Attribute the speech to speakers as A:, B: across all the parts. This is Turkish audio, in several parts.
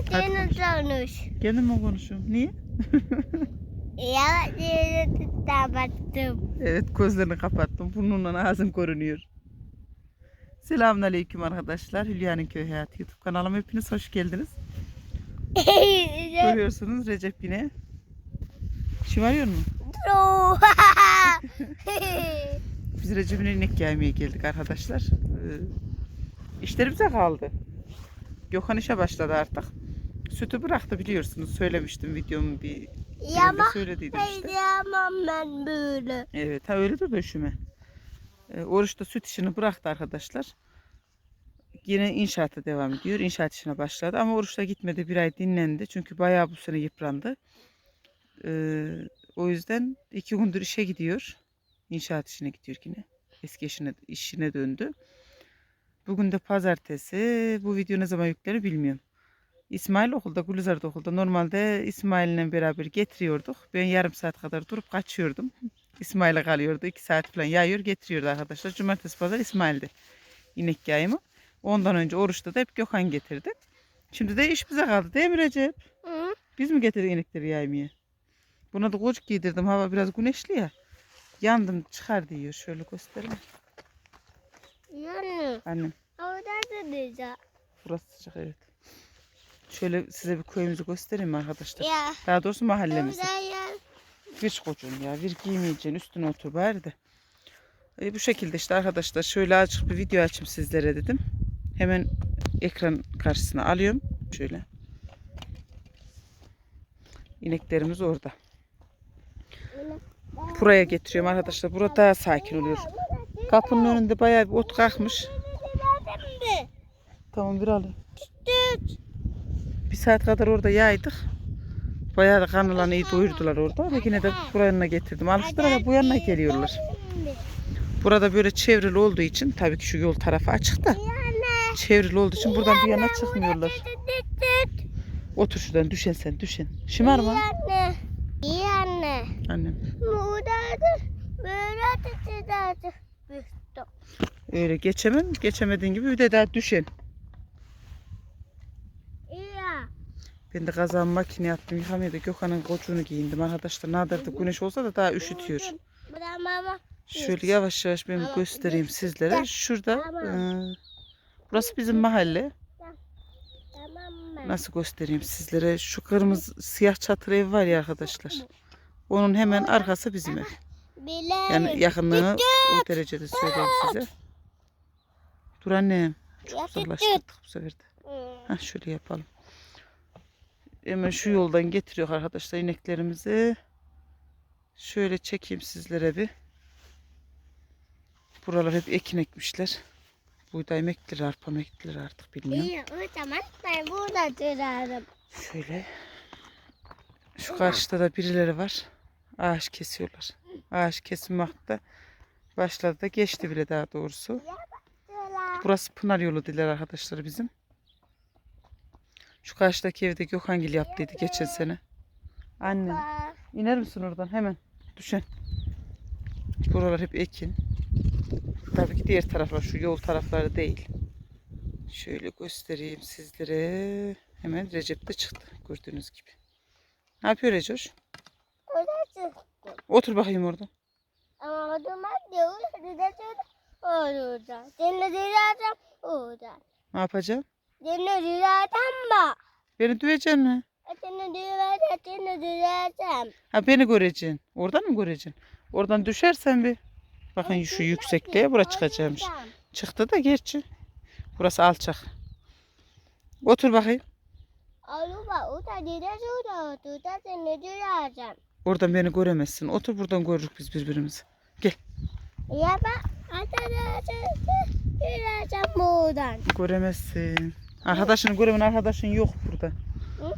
A: Sesini sonuç.
B: Kendin mi konuşuyorum? Niye?
A: Yavaş yavaş kapattım.
B: Evet gözlerini kapattım. Burnundan ağzım görünüyor. Selamünaleyküm arkadaşlar. Hülya'nın köy hayatı YouTube kanalıma hepiniz hoş geldiniz. Görüyorsunuz Recep yine. Şımarıyor mu? Biz Recep'in inek yaymaya geldik arkadaşlar. Ee, işlerimize kaldı. Gökhan işe başladı artık. Sütü bıraktı biliyorsunuz. Söylemiştim videomun bir
A: Yama
B: söylediydim işte.
A: yamam ben böyle.
B: Evet ha öyle de üşüme. Ee, oruçta süt işini bıraktı arkadaşlar. Yine inşaata devam ediyor. İnşaat işine başladı ama oruçta gitmedi. Bir ay dinlendi. Çünkü bayağı bu sene yıprandı. Ee, o yüzden iki gündür işe gidiyor. İnşaat işine gidiyor yine. Eski işine, işine döndü. Bugün de pazartesi. Bu video ne zaman yüklenir bilmiyorum. İsmail okulda, Gülizar da okulda. Normalde İsmail'le beraber getiriyorduk. Ben yarım saat kadar durup kaçıyordum. İsmail'e kalıyordu. iki saat falan yayıyor getiriyordu arkadaşlar. Cumartesi pazar İsmail'di. İnek yayımı. Ondan önce oruçta da hep Gökhan getirdi. Şimdi de iş bize kaldı değil mi Recep?
A: Hı?
B: Biz mi getirdik inekleri yaymaya? Buna da kocuk giydirdim. Hava biraz güneşli ya. Yandım çıkar diyor. Şöyle göstereyim.
A: Yani
B: Annem
A: orada da güzel.
B: burası sıcak evet. Şöyle size bir köyümüzü göstereyim arkadaşlar?
A: Ya
B: Daha doğrusu mahallemizi. Bir kocuğum ya. Bir giymeyeceksin. Üstüne otur bari de. E, bu şekilde işte arkadaşlar. Şöyle açık bir video açayım sizlere dedim. Hemen ekran karşısına alıyorum. Şöyle. İneklerimiz orada. Buraya getiriyorum arkadaşlar. Burada daha sakin oluyor. Kapının önünde bayağı bir ot kalkmış. Tamam bir alayım. Saat kadar orada yaydık. Bayağı da kanılarını iyi doyurdular orada. Ve yine de buranına getirdim. Alıştılar ama bu yanına geliyorlar. Burada böyle çevrili olduğu için tabii ki şu yol tarafı açık da çevrili olduğu için buradan bir yana çıkmıyorlar. Otur şuradan düşen sen düşen. Şımarma
A: Anne. İyi anne.
B: annem. Öyle geçemem. Geçemediğin gibi bir de daha düşen.
A: İyi.
B: Ben de kazan makine attım yıkamaya da Gökhan'ın koçunu giyindim arkadaşlar. Nadir de güneş olsa da daha üşütüyor. Şöyle yavaş yavaş ben göstereyim sizlere. Şurada eee, burası bizim mahalle. Nasıl göstereyim sizlere? Şu kırmızı siyah çatır ev var ya arkadaşlar. Onun hemen arkası bizim ev. Yani yakınlığı o derecede söyleyeyim size. Dur annem. Çok
A: Ya,
B: uzaklaştık bu sefer de. Heh, şöyle yapalım. Hemen şu yoldan getiriyor arkadaşlar ineklerimizi. Şöyle çekeyim sizlere bir. Buralar hep ekin ekmişler. Buğday mı ektiler, arpa mı ektiler artık bilmiyorum.
A: İyi o zaman ben burada durarım.
B: Şöyle. Şu karşıda da birileri var. Ağaç kesiyorlar. Ağaç kesim vakti başladı da geçti bile daha doğrusu. Burası Pınar yolu diler arkadaşlar bizim. Şu karşıdaki evde Gökhangil yaptıydı geçen sene. Anne iner misin oradan hemen düşen. Buralar hep ekin. Tabii ki diğer taraflar şu yol tarafları değil. Şöyle göstereyim sizlere. Hemen Recep de çıktı gördüğünüz gibi. Ne yapıyor Recoş? Otur bakayım orada.
A: Ama o zaman diyor. Orada orada. Seni durarım orada.
B: Ne yapacağım?
A: Seni durarım bak.
B: Beni döveceksin mi?
A: Seni durarım. Seni durarım.
B: Ha beni göreceksin. Oradan mı göreceksin? Oradan düşersen bir. Bakın şu yüksekliğe bura çıkacakmış. Çıktı da gerçi. Burası alçak. Otur bakayım.
A: Aluba o da durarım. O da o da seni durarım.
B: Oradan beni göremezsin. Otur buradan görürüz biz birbirimizi.
A: Ya bak. Arkadaşlar durarım buradan.
B: Göremezsin. Arkadaşını göremen arkadaşın yok burada.
A: Hı?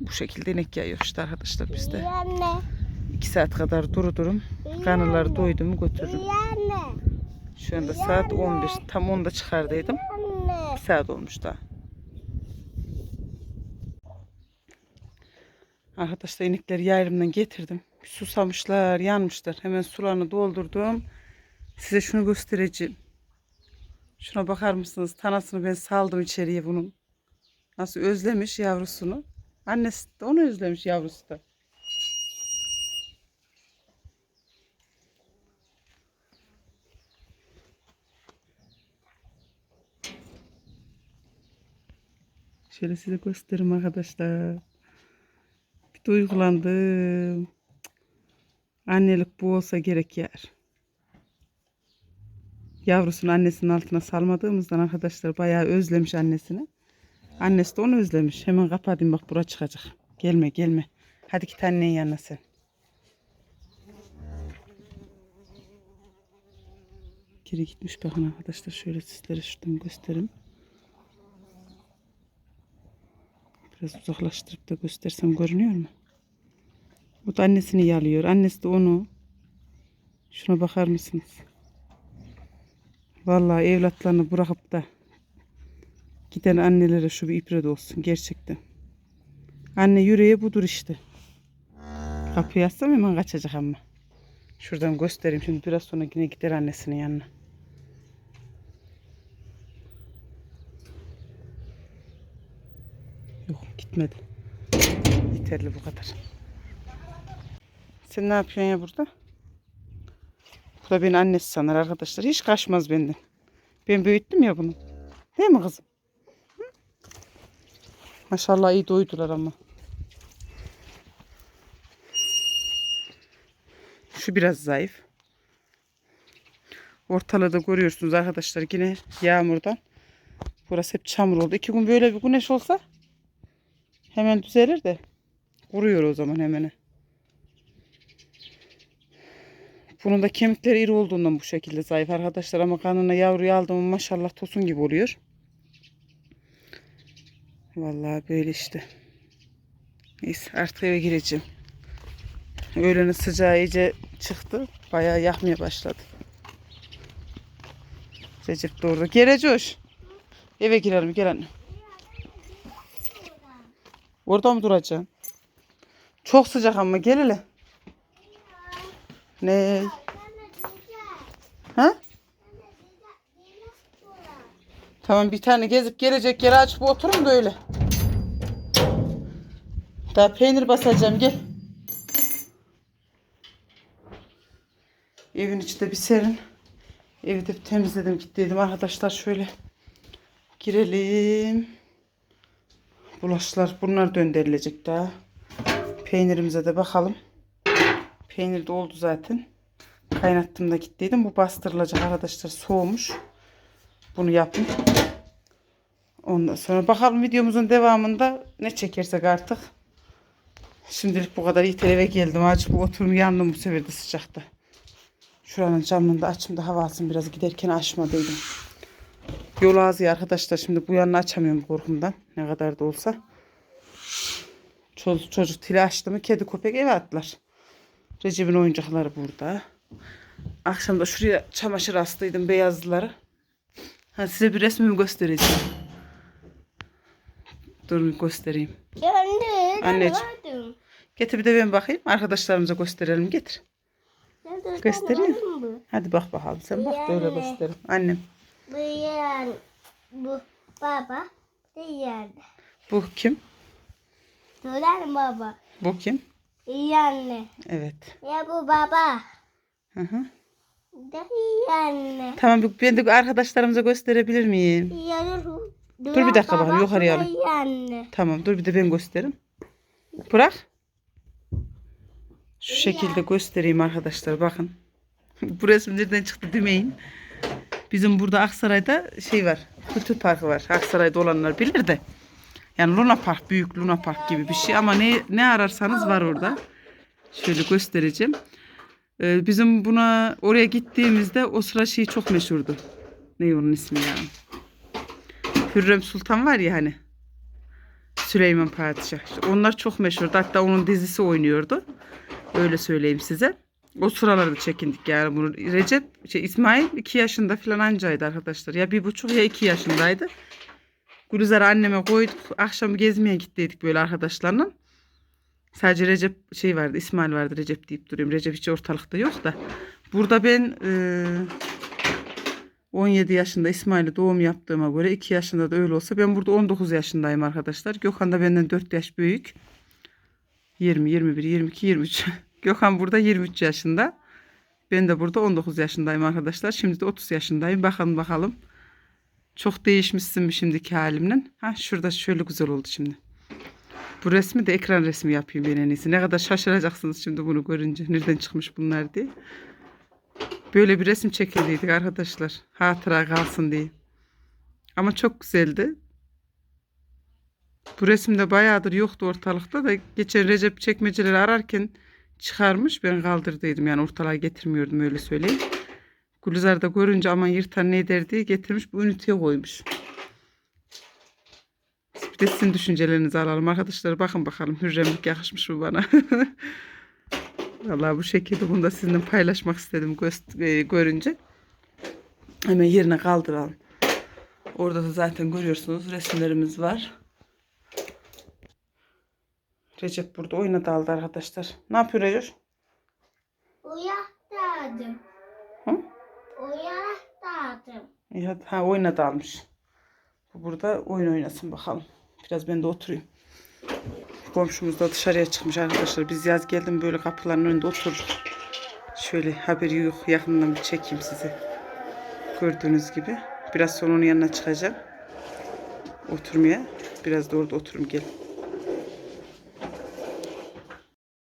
B: Bu şekilde inek yayıyor işte arkadaşlar bizde.
A: İyi anne.
B: İki saat kadar dururum.
A: İyi
B: Kanıları
A: anne.
B: doydu mu götürürüm.
A: İyi anne.
B: Şu anda saat 11. Tam 10'da çıkardıydım. Bir saat olmuş daha. Arkadaşlar inekleri yayılımdan getirdim. Susamışlar, yanmışlar. Hemen sularını doldurdum. Size şunu göstereceğim. Şuna bakar mısınız? Tanasını ben saldım içeriye bunun. Nasıl özlemiş yavrusunu. Annesi de onu özlemiş yavrusu da. Şöyle size göstereyim arkadaşlar. Bir duygulandım. Annelik bu olsa gerek yer. Yavrusunu annesinin altına salmadığımızdan arkadaşlar bayağı özlemiş annesini. Annesi de onu özlemiş. Hemen kapatayım bak bura çıkacak. Gelme gelme. Hadi git annenin yanına sen. Geri gitmiş bakın arkadaşlar. Şöyle sizlere şuradan göstereyim. Biraz uzaklaştırıp da göstersem görünüyor mu? O da annesini yalıyor. Annesi de onu. Şuna bakar mısınız? Vallahi evlatlarını bırakıp da giden annelere şu bir ibret olsun gerçekten. Anne yüreği budur işte. Kapıyı açsam hemen kaçacak ama. Şuradan göstereyim şimdi biraz sonra yine gider annesinin yanına. Yok gitmedi. Yeterli bu kadar. Sen ne yapıyorsun ya burada? Bu da beni annesi sanar arkadaşlar. Hiç kaçmaz benden. Ben büyüttüm ya bunu. Değil mi kızım? Hı? Maşallah iyi doydular ama. Şu biraz zayıf. Ortalığı da görüyorsunuz arkadaşlar. Yine yağmurdan. Burası hep çamur oldu. İki gün böyle bir güneş olsa hemen düzelir de. Kuruyor o zaman hemen. Bunun da kemikleri iri olduğundan bu şekilde zayıf arkadaşlar. Ama kanına yavruyu aldım maşallah tosun gibi oluyor. Vallahi böyle işte. Neyse artık eve gireceğim. Öğlenin sıcağı iyice çıktı. Bayağı yakmaya başladı. Recep orada. Gel Recoş. Eve girelim gel anne. Orada mı duracaksın? Çok sıcak ama gel hele. Ne? Ha? Tamam bir tane gezip gelecek yere açıp oturun da öyle. Daha peynir basacağım gel. Evin içi de bir serin. Evi de temizledim gittiydim arkadaşlar şöyle. Girelim. Bulaşlar bunlar döndürülecek daha. Peynirimize de bakalım. Peynir de oldu zaten. Kaynattım da gittiydim. Bu bastırılacak arkadaşlar soğumuş. Bunu yapın. Ondan sonra bakalım videomuzun devamında ne çekersek artık. Şimdilik bu kadar yeter eve geldim. Açıp oturum yandım bu sefer de sıcakta. Şuranın camını da açayım da hava alsın biraz giderken açmadıydım. Yol ağzı arkadaşlar şimdi bu yanını açamıyorum korkumdan. Ne kadar da olsa. Çocuk, çocuk tili açtı mı kedi köpek eve atlar. Recep'in oyuncakları burada. Akşam da şuraya çamaşır astıydım beyazları. Ha, size bir resmimi göstereceğim. Durun göstereyim.
A: Gördün.
B: Anneciğim. Getir bir de ben bakayım. Arkadaşlarımıza gösterelim. Getir. Göstereyim. Hadi bak bakalım. Sen bak da öyle
A: Yani.
B: gösterim. Annem.
A: Bu yan. Bu baba. Bu yan.
B: Bu kim?
A: Söyler baba.
B: Bu kim?
A: İyi anne.
B: Evet.
A: Ya bu baba.
B: Hı hı.
A: Da iyi anne.
B: Tamam ben de arkadaşlarımıza gösterebilir miyim?
A: Ya dur.
B: Dur bir dakika bakalım, yukarıya alayım.
A: İyi anne.
B: Tamam dur bir de ben göstereyim. Bırak. Şu şekilde göstereyim arkadaşlar bakın. Bu resim nereden çıktı demeyin. Bizim burada Aksaray'da şey var. Kültür Parkı var. Aksaray'da olanlar bilir de. Yani Luna Park büyük Luna Park gibi bir şey ama ne ne ararsanız var orada. Şöyle göstereceğim. Ee, bizim buna oraya gittiğimizde o sıra şey çok meşhurdu. Ne onun ismi ya? Hürrem Sultan var ya hani. Süleyman Padişah. İşte onlar çok meşhurdu. Hatta onun dizisi oynuyordu. Öyle söyleyeyim size. O sıralarda çekindik yani bunu. Recep, şey, İsmail iki yaşında falan ancaydı arkadaşlar. Ya bir buçuk ya iki yaşındaydı. Gülizar'ı anneme koyduk. Akşam gezmeye gittiydik böyle arkadaşlarla. Sadece Recep şey vardı, İsmail vardı Recep deyip duruyorum. Recep hiç ortalıkta yok da. Burada ben e, 17 yaşında İsmail'e doğum yaptığıma göre 2 yaşında da öyle olsa ben burada 19 yaşındayım arkadaşlar. Gökhan da benden 4 yaş büyük. 20, 21, 22, 23. Gökhan burada 23 yaşında. Ben de burada 19 yaşındayım arkadaşlar. Şimdi de 30 yaşındayım. Bakalım bakalım. Çok değişmişsin mi şimdiki halimle? Ha şurada şöyle güzel oldu şimdi. Bu resmi de ekran resmi yapayım ben en iyisi. Ne kadar şaşıracaksınız şimdi bunu görünce. Nereden çıkmış bunlar diye. Böyle bir resim çekildiydik arkadaşlar. Hatıra kalsın diye. Ama çok güzeldi. Bu resimde bayağıdır yoktu ortalıkta da geçen Recep çekmeceleri ararken çıkarmış. Ben kaldırdıydım yani ortalığa getirmiyordum öyle söyleyeyim. Gülizar da görünce aman yırtar ne eder diye getirmiş bu üniteye koymuş. Bir de sizin düşüncelerinizi alalım arkadaşlar. Bakın bakalım hürremlik yakışmış mı bana. Vallahi bu şekilde bunu da sizinle paylaşmak istedim e, görünce. Hemen yerine kaldıralım. Orada da zaten görüyorsunuz resimlerimiz var. Recep burada oyuna daldı arkadaşlar. Ne yapıyor Recep?
A: Uyaktadım.
B: Hı?
A: Uyaktadım.
B: İyi hadi. Ha oyuna dalmış. Bu burada oyun oynasın bakalım. Biraz ben de oturayım. Komşumuz da dışarıya çıkmış arkadaşlar. Biz yaz geldim böyle kapıların önünde otururuz. Şöyle haberi yok. Yakından bir çekeyim size. Gördüğünüz gibi. Biraz sonra onun yanına çıkacağım. Oturmaya. Biraz da orada oturum gel.